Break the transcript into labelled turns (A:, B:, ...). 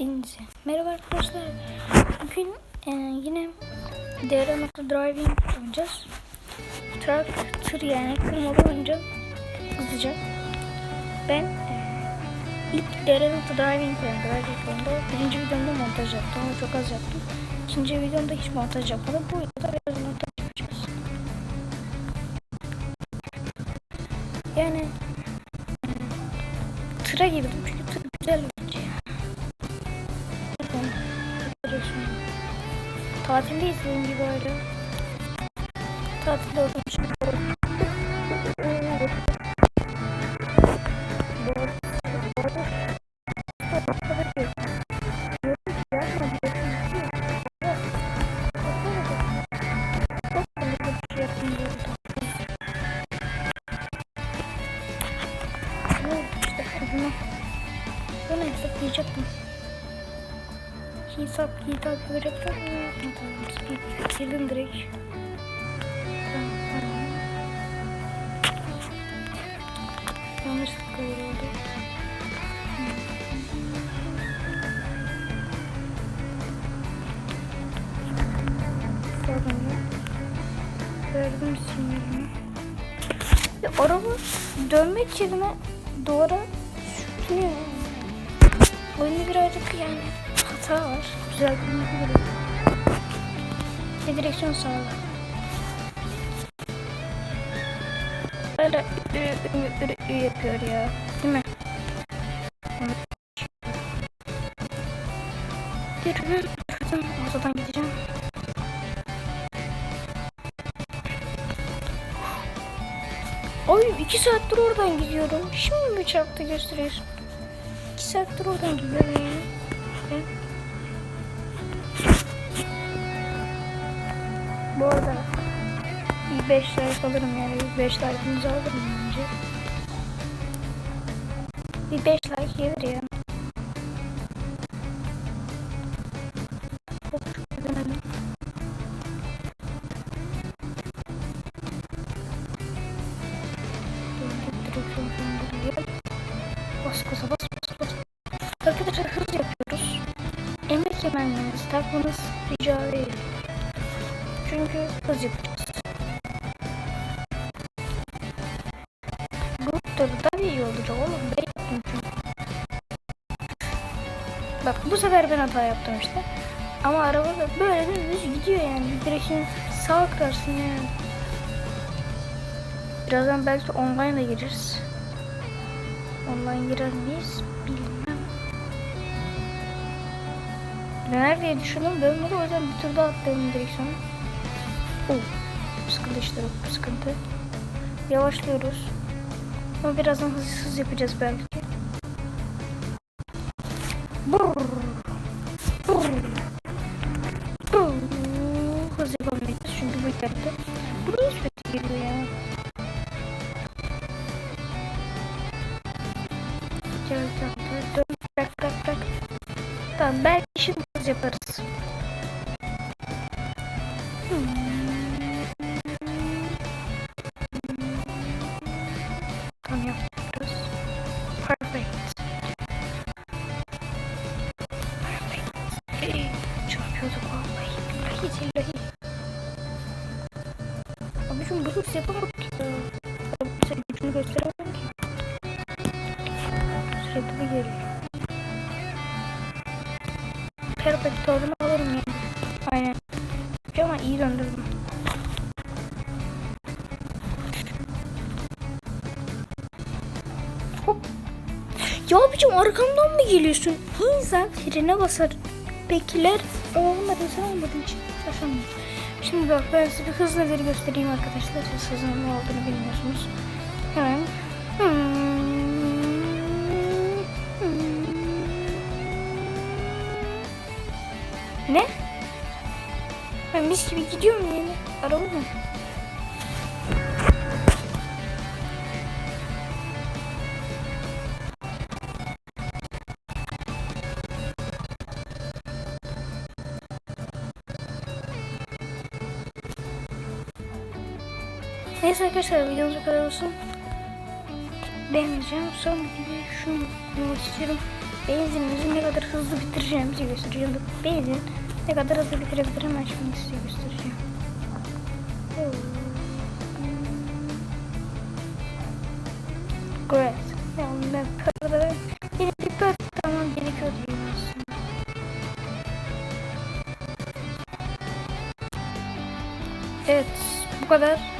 A: Hepinize merhaba arkadaşlar. Bugün e, yine DR Driving oynayacağız. Truck, tır yani kırmalı oynayacağım. Hızlıca. Ben e, ilk DR Driving oyunda birinci videomda montaj yaptım ama çok az yaptım. İkinci videomda hiç montaj yapmadım. Bu videoda biraz montaj yapacağız. Yani e, tıra girdim çünkü Tatildeyiz dediğim gibi öyle. Tatilde olduğum için. Bunu hesaplayacaktım. Hesap kitap görecekler mi? Girdim direkt. Yanlışlıkla oldu. Sonra verdim sinyalini. Ya araba dönmek yerine duvara sürtünüyor. Oyunda birazcık yani hata var. Güzel bir Ve direksiyon sağlam. Böyle ü, ü, ü, ü yapıyor ya. Değil mi? Yürü. Ortadan gideceğim. Ay iki saattir oradan gidiyorum. Şimdi mi çarptı gösteriyorsun? İki saattir oradan gidiyorum ya. Bu arada bir 5 like alırım yani bir 5 like'ınızı alırım bence. Bir 5 like gelir ya. Arkadaşlar hız yapıyoruz. Emek yemeniz, takmanız rica ederim. Çünkü hız yapacağız. Bu da iyi olacak oğlum. Ben çünkü. Bak bu sefer ben hata yaptım işte. Ama araba da böyle düz gidiyor yani. Bir direksiyon sağa kırarsın yani. Birazdan belki online'a gireriz. Online girer miyiz? Bilmem. Döner diye düşündüm. Dönmedi o yüzden bir tur daha atlayalım direksiyonu. Sıkıntı işte sıkıntı. Yavaşlıyoruz. Ama birazdan hız hız yapacağız belki. Brrr. Brrr. Brrr. Hız yapamayacağız çünkü bu yerde. Bu niye sürekli geliyor ya? Gel gel dön bırak bırak bırak. Tamam belki şimdi hız yaparız. Hmm. Abicim bu hız yapamadık ya. Abi sen gücünü gösteremem ki. Sürekli bir geliyor. Perfect olduğunu alırım yani. Aynen. Ama iyi döndürdüm. Hop. Ya abicim arkamdan mı geliyorsun? İnsan frene basar. Bekler. Olmadı sen olmadığın için şaşırmıyorum. Şimdi bak ben size bir hız neleri göstereyim arkadaşlar. Siz hızın ne olduğunu bilmiyorsunuz. Hemen. Ne? Ben mis gibi gidiyorum yani. Araba mı? Neyse arkadaşlar videomuz bu kadar olsun. Beğeneceğim. Son bir şunu yapmak istiyorum. benzinimizi ne kadar hızlı bitireceğimizi göstereceğim. Benzin ne kadar hızlı bitirebilir hemen şimdi size göstereceğim. Great. Yani ben pırda benim bir pırda tamam gerekiyor diyeyim aslında. Evet bu kadar.